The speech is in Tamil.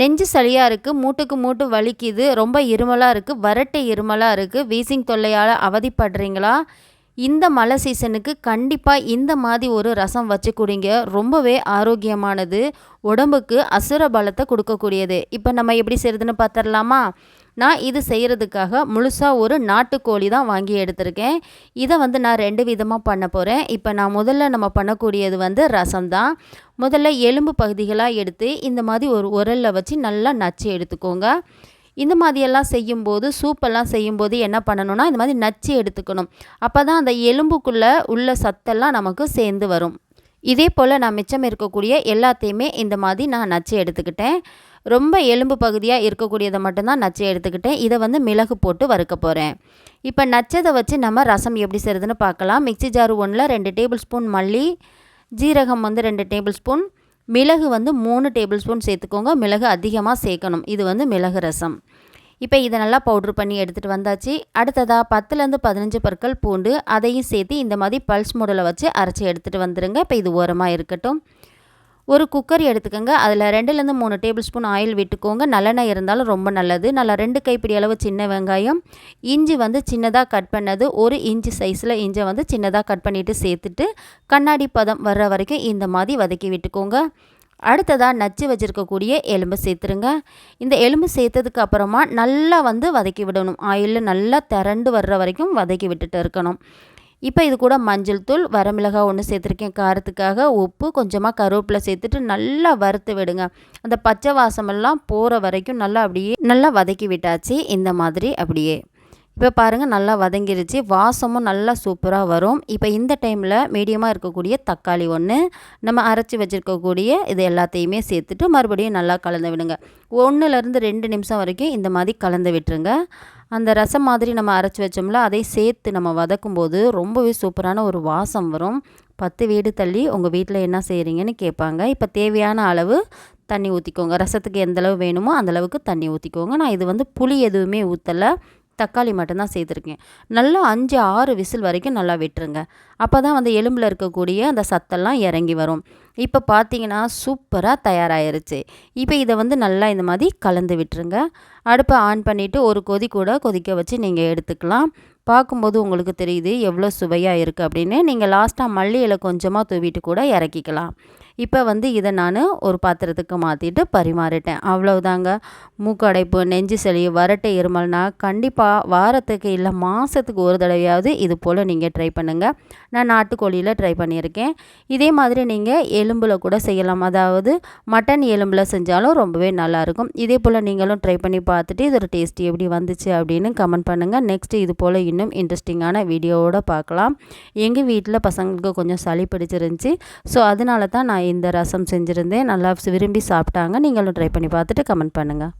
நெஞ்சு சளியாக இருக்குது மூட்டுக்கு மூட்டு வலிக்குது ரொம்ப இருமலாக இருக்குது வரட்டை இருமலாக இருக்குது வீசிங் தொல்லையால் அவதிப்படுறீங்களா? இந்த மழை சீசனுக்கு கண்டிப்பாக இந்த மாதிரி ஒரு ரசம் வச்சு குடிங்க. ரொம்பவே ஆரோக்கியமானது. உடம்புக்கு அசுர பலத்தை கொடுக்கக்கூடியது. இப்போ நம்ம எப்படி செய்கிறதுன்னு பார்த்துடலாமா நான் இது செய்கிறதுக்காக முழுசாக ஒரு நாட்டுக்கோழி தான் வாங்கி எடுத்திருக்கேன். இதை வந்து நான் ரெண்டு விதமாக பண்ண போகிறேன் இப்போ நான் முதல்ல நம்ம பண்ணக்கூடியது வந்து ரசம் தான். முதல்ல எலும்பு பகுதிகளாக எடுத்து இந்த மாதிரி ஒரு உரலில் வச்சு நல்லா நச்சு எடுத்துக்கோங்க. இந்த மாதிரியெல்லாம் செய்யும்போது சூப்பெல்லாம் செய்யும்போது என்ன பண்ணணும்னா இந்த மாதிரி நச்சு எடுத்துக்கணும். அப்போ தான் அந்த எலும்புக்குள்ளே உள்ள சத்தெல்லாம் நமக்கு சேர்ந்து வரும். இதே போல் நான் மிச்சம் இருக்கக்கூடிய எல்லாத்தையுமே இந்த மாதிரி நான் நச்சு எடுத்துக்கிட்டேன். ரொம்ப எலும்பு பகுதியாக இருக்கக்கூடியதை மட்டும்தான் நச்சு எடுத்துக்கிட்டேன். இதை வந்து மிளகு போட்டு வறுக்க போகிறேன் இப்போ நச்சதை வச்சு நம்ம ரசம் எப்படி செய்கிறதுன்னு பார்க்கலாம். மிக்சி ஜார் ஒன்றில் ரெண்டு டேபிள் ஸ்பூன் மல்லி ஜீரகம் வந்து ரெண்டு டேபிள் ஸ்பூன் மிளகு வந்து மூணு டேபிள் ஸ்பூன் சேர்த்துக்கோங்க. மிளகு அதிகமாக சேர்க்கணும். இது வந்து மிளகு ரசம். இப்போ இதை நல்லா பவுட்ரு பண்ணி எடுத்துகிட்டு வந்தாச்சு. அடுத்ததாக பத்துலேருந்து பதினஞ்சு பற்கள் பூண்டு அதையும் சேர்த்து இந்த மாதிரி பல்ஸ் மூடலை வச்சு அரைச்சி எடுத்துகிட்டு வந்துடுங்க இப்போ இது ஓரமாக இருக்கட்டும். ஒரு குக்கர் எடுத்துக்கோங்க. அதில் ரெண்டுலேருந்து மூணு டேபிள் ஸ்பூன் ஆயில் விட்டுக்கோங்க. நல்லெண்ணெய் இருந்தாலும் ரொம்ப நல்லது. நல்லா ரெண்டு கைப்பிடி அளவு சின்ன வெங்காயம் இஞ்சி வந்து சின்னதாக கட் பண்ணது. ஒரு இஞ்சி சைஸில் இஞ்சை வந்து சின்னதாக கட் பண்ணிவிட்டு சேர்த்துட்டு கண்ணாடி பதம் வர்ற வரைக்கும் இந்த மாதிரி வதக்கி விட்டுக்கோங்க. அடுத்ததாக நச்சு வச்சுருக்கக்கூடிய எலும்பு சேர்த்துருங்க. இந்த எலும்பு சேர்த்ததுக்கு அப்புறமா நல்லா வந்து வதக்கி விடணும். ஆயிலில் நல்லா திரண்டு வர்ற வரைக்கும் வதக்கி விட்டுட்டு இருக்கணும். இப்போ இது கூட மஞ்சள் தூள் வரமிளகாய் ஒன்று சேர்த்துருக்கேன். காரத்துக்காக உப்பு கொஞ்சமாக கருவேப்பிலை சேர்த்துட்டு நல்லா வறுத்து விடுங்க. அந்த பச்சை வாசமெல்லாம் போகிற வரைக்கும் நல்லா அப்படியே நல்லா வதக்கி விட்டாச்சு. இந்த மாதிரி அப்படியே. இப்போ பாருங்கள் நல்லா வதங்கிருச்சு. வாசமும் நல்லா சூப்பராக வரும். இப்போ இந்த டைமில் மீடியமாக இருக்கக்கூடிய தக்காளி ஒன்று நம்ம அரைச்சி வச்சுருக்கக்கூடிய இது எல்லாத்தையுமே சேர்த்துட்டு மறுபடியும் நல்லா கலந்து விடுங்க. ஒன்றுலேருந்து ரெண்டு நிமிஷம் வரைக்கும் இந்த மாதிரி கலந்து விட்டுருங்க. அந்த ரசம் மாதிரி நம்ம அரைச்சி வச்சோம்ல அதை சேர்த்து நம்ம வதக்கும்போது ரொம்பவே சூப்பரான ஒரு வாசம் வரும். பத்து வீடு தள்ளி உங்கள் வீட்டில் என்ன செய்கிறீங்கன்னு கேட்பாங்க இப்போ தேவையான அளவு தண்ணி ஊற்றிக்கோங்க ரசத்துக்கு எந்த அளவு வேணுமோ அந்தளவுக்கு தண்ணி ஊற்றிக்கோங்க நான் இது வந்து புளி எதுவுமே ஊற்றலை தக்காளி மட்டும்தான் சேர்த்துருக்கேன். நல்லா அஞ்சு ஆறு விசில் வரைக்கும் நல்லா விட்டுருங்க. அப்போ தான் வந்து எலும்பில் இருக்கக்கூடிய அந்த சத்தெல்லாம் இறங்கி வரும். இப்போ பார்த்தீங்கன்னா சூப்பராக தயாராகிருச்சு இப்போ இதை வந்து நல்லா இந்த மாதிரி கலந்து விட்டுருங்க. அடுப்பை ஆன் பண்ணிவிட்டு ஒரு கொதி கூட கொதிக்க வச்சு நீங்கள் எடுத்துக்கலாம். பார்க்கும்போது உங்களுக்கு தெரியுது எவ்வளோ சுவையாக இருக்குது அப்படின்னு. நீங்கள் லாஸ்ட்டாக மல்லி இலை கொஞ்சமாக தூவிட்டு கூட இறக்கிக்கலாம். இப்போ வந்து இதை நான் ஒரு பாத்திரத்துக்கு மாற்றிட்டு பரிமாறிட்டேன். அவ்வளவுதாங்க. மூக்கடைப்பு நெஞ்சு சளி வரட்டை இருமல்னா கண்டிப்பாக வாரத்துக்கு இல்லை மாதத்துக்கு ஒரு தடவையாவது இது போல் நீங்கள் ட்ரை பண்ணுங்கள் நான் நாட்டுக்கோழியில் ட்ரை பண்ணியிருக்கேன். இதே மாதிரி நீங்கள் எலும்பில் கூட செய்யலாம். அதாவது மட்டன் எலும்பில் செஞ்சாலும் ரொம்பவே நல்லாயிருக்கும். இதே போல் நீங்களும் ட்ரை பண்ணி பார்த்துட்டு இதோட டேஸ்ட் எப்படி வந்துச்சு அப்படின்னு கமெண்ட் பண்ணுங்கள் நெக்ஸ்ட்டு இது போல் இன்னும் இன்ட்ரெஸ்டிங்கான வீடியோவோட பார்க்கலாம். எங்கள் வீட்டில் பசங்களுக்கு கொஞ்சம் சளி பிடிச்சிருந்துச்சி. ஸோ அதனால தான் நான் இந்த ரசம் செஞ்சுருந்தேன். நல்லா விரும்பி சாப்பிட்டாங்க. நீங்களும் ட்ரை பண்ணி பார்த்துட்டு கமெண்ட் பண்ணுங்கள்